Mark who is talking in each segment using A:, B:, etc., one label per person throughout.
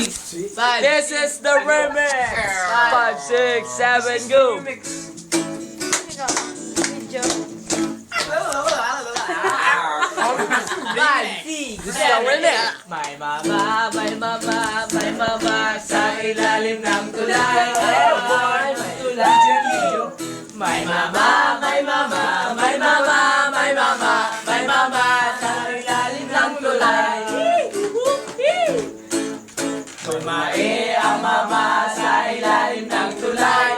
A: Five.
B: This is the remix! 5, 6, 7, go!
A: Five, six,
B: is the remix!
A: May mama, may mama, may mama sa ilalim ng tulay. Tumae ang mama sa ilalim ng tulay.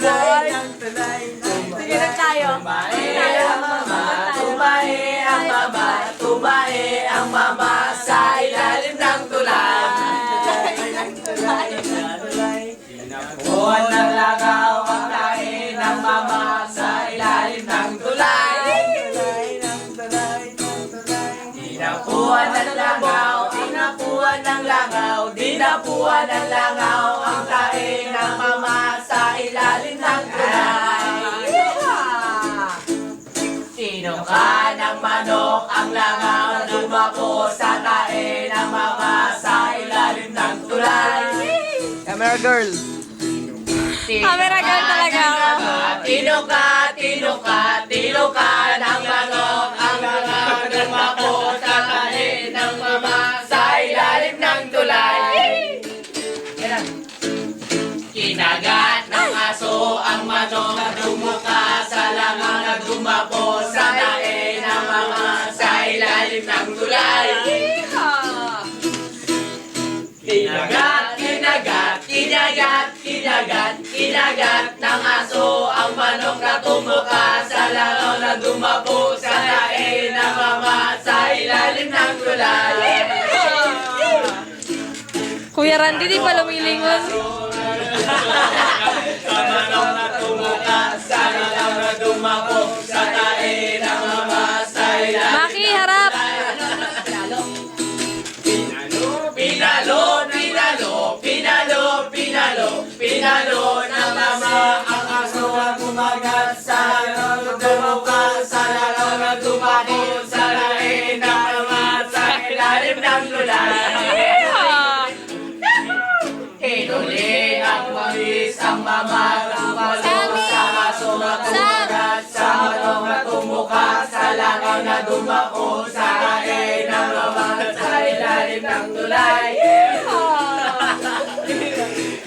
A: Tulay ng tulay.
C: Sige na tayo.
A: Tumae ang mama, tumae ang mama, tumae ang mama sa ilalim ng tulay. Tinapuan ng langaw dinapuan ng langaw, dinapuan ng langaw ang tae ng mama sa ilalim ng tulay. Sino ka ng manok ang langaw na dumako sa tae ng mama sa ilalim ng tulay?
B: Camera girl!
C: Camera girl talaga.
A: Tino ka, tino ka, tino ka ng manok ang langaw na dumako aso ang manok na dumuka sa langaw na dumapo sa tae ng mama sa ilalim ng tulay. Kinagat, kinagat, kinagat, kinagat, kinagat ng aso ang manok na tumuka sa langaw na dumapo sa tae ng mama sa ilalim ng tulay.
C: Kuya Randy, di pa lumilingon.
A: Sa manok na tumuka sa langaw na dumapo sa tae ng mama sa ilalim
C: Maki, harap.
A: Pinalo, pinalo, pinalo, pinalo, pinalo ng mama ang aso na kumagat sa lalaw na dumako sa lain ng mama sa ilalim ng tulay.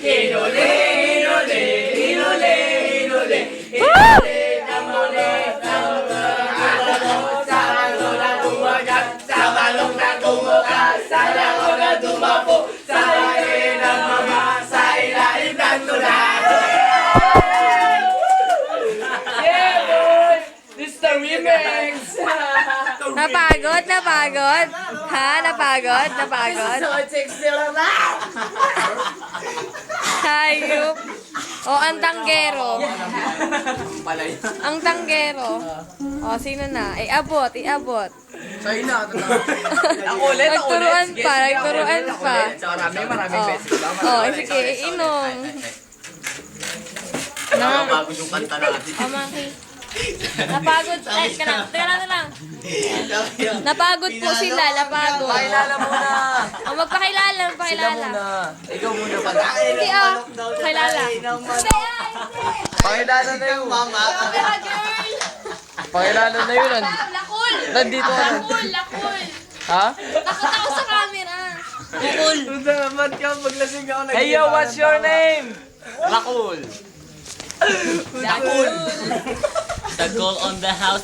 A: Hinuli, hinuli, hinuli, hinuli, hinuli ang muli ng manok sa ano na kumagat sa manok na tumuka sa langaw na dumapo sa lain ng sa ilalim ng tulay. Yeah, boy! This is the remix!
C: Napagod, napagod. Ha? Napagod, napagod. Hayop. O, ang tanggero. Ang tanggero. O, sino na? Iabot, iabot.
A: Sa'yo na. Ako ulit, ako ulit.
C: Nagturuan
A: Sige,
C: pa,
A: sige, ako
C: nagturuan
A: ulit, ako
C: pa.
A: ulit. Marami, maraming
C: Oh.
A: beses.
C: Oh,
A: Marami.
C: sige,
A: Sorry, sorry.
C: inom.
A: Ay, ay, ay.
C: Na,
A: Nakapagod yung kanta natin.
C: o, Maki. Napagod. Ay, teka lang, teka lang, teka lang. Napagod po sila, napagod.
B: Pakilala muna!
C: O, magpakilala,
B: Sila
C: magpakilala.
B: muna! Ikaw muna pa.
C: Hindi ah, pakilala. Hindi ah,
B: Pakilala na yun!
C: Girl.
B: Pakilala na yun! Nand-
C: Lakul.
B: Nandito ka na.
C: Lakul, lakul.
B: Ha?
C: Takot ako sa camera.
A: Ba't ka maglasing ako nag-
B: Hey yo, what's your name?
A: Lakul.
C: Lakul.
A: The goal on the house